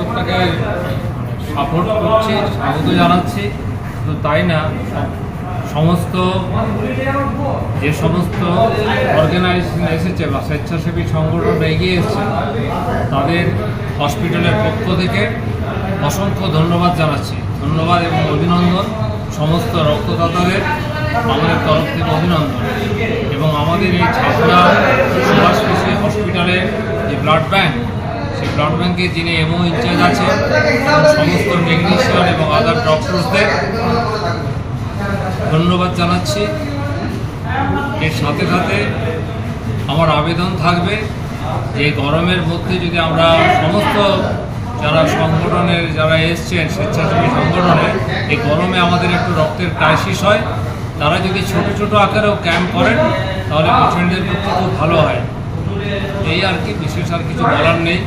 উদ্যোগটাকে support করছি, স্বাগত জানাচ্ছি। শুধু তাই না, সমস্ত, যে সমস্ত অর্গানাইজেশন এসেছে বা স্বেচ্ছাসেবী সংগঠন এগিয়ে এসেছে, তাদের হসপিটালের পক্ষ থেকে অসংখ্য ধন্যবাদ জানাচ্ছি। ধন্যবাদ এবং অভিনন্দন সমস্ত রক্তদাতাদের, আমাদের তরফ থেকে অভিনন্দন। এবং আমাদের এই ছাপড়া সুভাষ কৃষি হসপিটালের যে ব্লাড ব্যাংক সেই ব্লাড ব্যাংকে যিনি এমও ইনচার্জ আছে সমস্ত টেকনিশিয়ান এবং আদার ডক্টরসদের ধন্যবাদ জানাচ্ছি। এর সাথে সাথে আমার আবেদন থাকবে যে গরমের মধ্যে যদি আমরা সমস্ত যারা সংগঠনের, যারা এসছেন, স্বেচ্ছাসেবী সংগঠনে, এই গরমে আমাদের একটু রক্তের ক্রাইসিস হয়, তারা যদি ছোট ছোট আকারেও ক্যাম্প করেন, তাহলে পেশেন্টদের পক্ষে খুব ভালো হয়। এই আর কি বিশেষ আর কিছু বলার নেই।